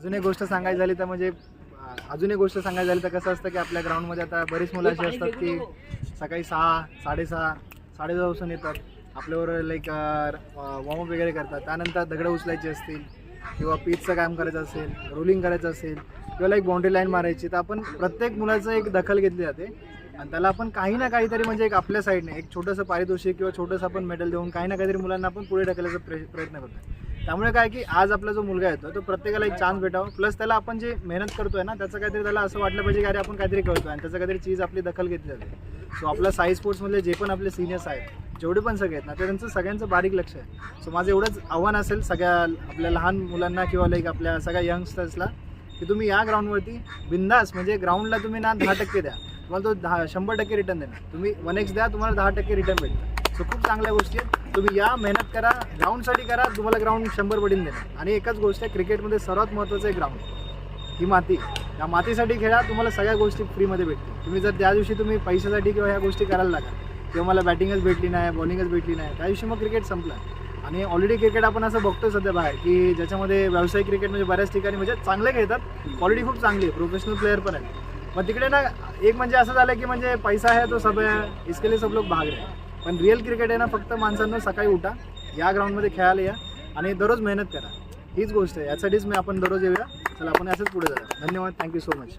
अजून एक गोष्ट सांगायची झाली तर म्हणजे अजून एक गोष्ट सांगायची झाली तर कसं असतं की आपल्या ग्राउंडमध्ये आता बरीच मुलं अशी असतात की सकाळी सहा साडेसहा साडेसहा वाजून येतात. आपल्यावर लाईक वॉर्मअप वगैरे करतात. त्यानंतर दगडं उचलायची असतील किंवा पीचचं काम करायचं असेल रोलिंग करायचं असेल किंवा लाईक बाउंड्री लाईन मारायची तर आपण प्रत्येक मुलाचं एक दखल घेतली जाते. आणि त्याला आपण काही ना काहीतरी म्हणजे एक आपल्या साईडने एक छोटंसं पारितोषिक किंवा छोटंसं आपण मेडल देऊन काही ना काहीतरी मुलांना आपण पुढे ढकलायचा प्रयत्न करतो त्यामुळे काय की आज आपला जो मुलगा येतो तो प्रत्येकाला एक चान्स भेटावा. प्लस त्याला आपण जे मेहनत करतोय ना त्याचं काहीतरी त्याला असं वाटलं पाहिजे की अरे आपण काहीतरी करतोय आणि त्याचं काहीतरी चीज आपली दखल घेतली जाते सो आपला साई स्पोर्ट्समधले जे पण आपले सिनियर्स आहेत जेवढे पण सगळे आहेत ना ते त्यांचं सगळ्यांचं बारीक लक्ष आहे. सो माझं एवढंच आव्हान असेल सगळ्या आपल्या लहान मुलांना किंवा लाईक आपल्या सगळ्या यंगस्टर्सला की तुम्ही या ग्राउंडवरती बिंदास म्हणजे ग्राउंडला तुम्ही ना दहा टक्के द्या. तुम्हाला तो दहा शंभर टक्के रिटर्न देणार. तुम्ही वन एक्स द्या तुम्हाला दहा टक्के रिटर्न भेटतं. सो खूप चांगल्या गोष्टी आहेत. तुम्ही या मेहनत करा ग्राउंडसाठी करा तुम्हाला ग्राउंड शंभर पटीन देणार. आणि एकच गोष्ट आहे क्रिकेटमध्ये सर्वात महत्त्वाचं आहे ग्राउंड ही माती. या मातीसाठी खेळा तुम्हाला सगळ्या गोष्टी फ्रीमध्ये भेटतील. तुम्ही जर त्या दिवशी तुम्ही पैशासाठी किंवा ह्या गोष्टी करायला लागा किंवा मला बॅटिंगच भेटली नाही बॉलिंगच भेटली नाही त्या दिवशी मग क्रिकेट संपला. आणि ऑलरेडी क्रिकेट आपण असं बघतो सध्या बाहेर की ज्याच्यामध्ये व्यावसायिक क्रिकेट म्हणजे बऱ्याच ठिकाणी म्हणजे चांगले खेळतात क्वालिटी खूप चांगली आहे प्रोफेशनल प्लेअर पण आहे मग तिकडे ना एक म्हणजे असं झालं की म्हणजे पैसा आहे तो सब आहे इसके लिए सब लोग भाग रहे हैं. पण रिअल क्रिकेट आहे ना फक्त माणसांना सकाळी उठा या ग्राउंडमध्ये खेळायला या आणि दररोज मेहनत करा. हीच गोष्ट आहे. यासाठीच मी आपण दररोज येऊया. चला आपण असंच पुढे जाऊया. धन्यवाद. Thank you so much